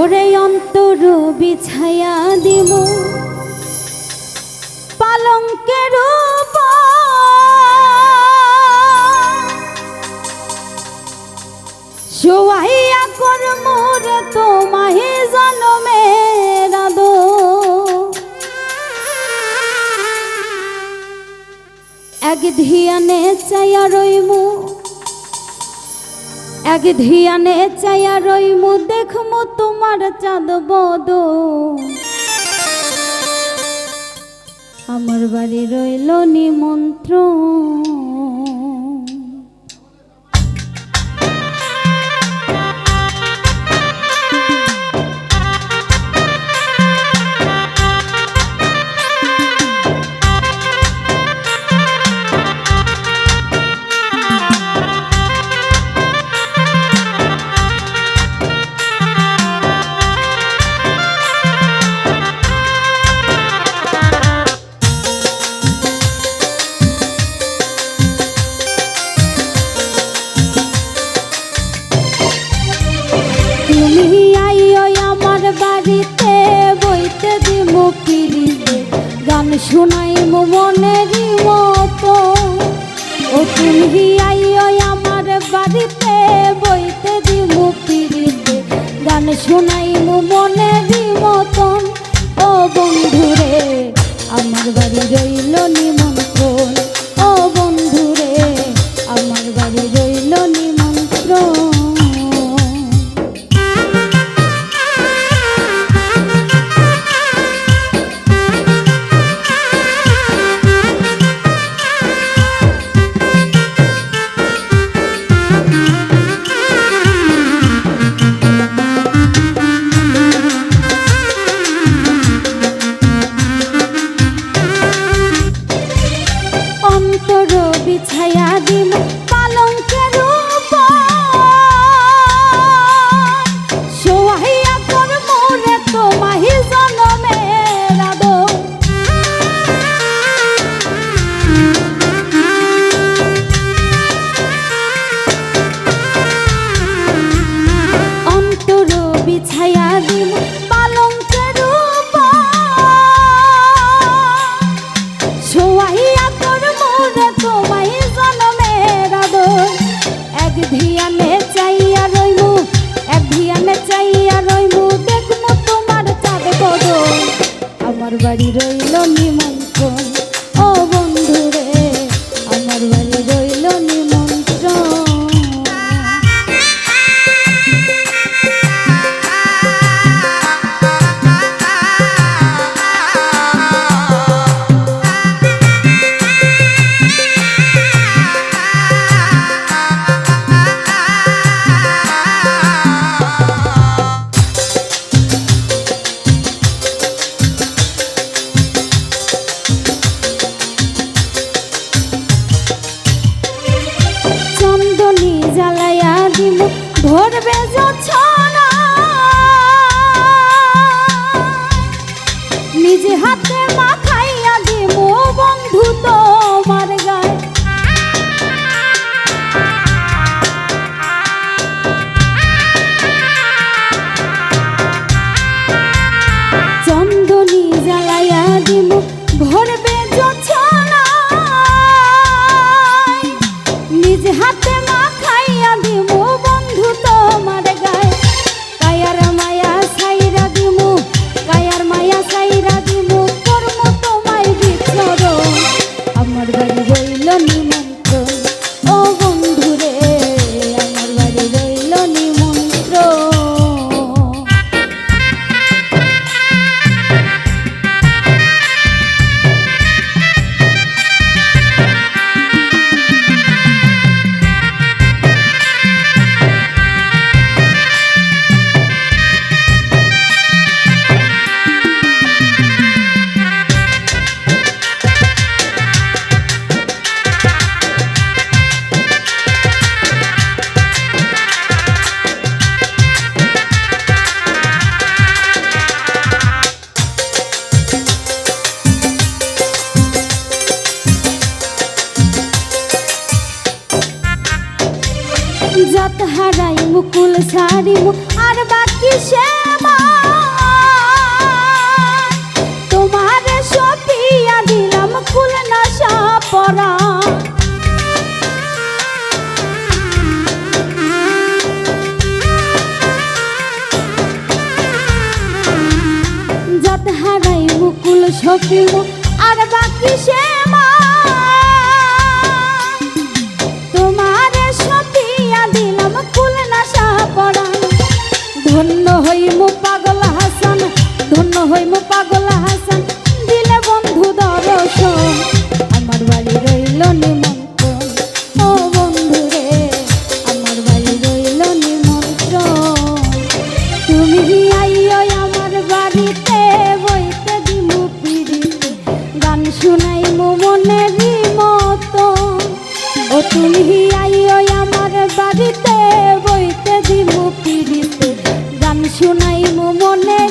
ওরে অন্তর বিছায়া দিব পালঙ্কের সোয়াই ধিয়ানে চাইয়া রইমু। এক ধিয়ানে চাইয়া রইমু, দেখমু তোমার চাঁদ বদ। আমার বাড়ি রইল নিমন্ত্রণ। শোনাই মনের মতো। ও তুমি আইও আমার বাড়িতে, বইতে দিব পিড়িতে গান শোনাই মনের মতন। ও বন্ধুরে, আমার বাড়ি রইল নিম আমার বাড়ি রইল নিমা ইজাত হারাই মুকুল সারিম আর বাকি সেবা তোমার সপিয়া দিলাম কুল নশা পরা। জাত আর শুনাইমু মনে।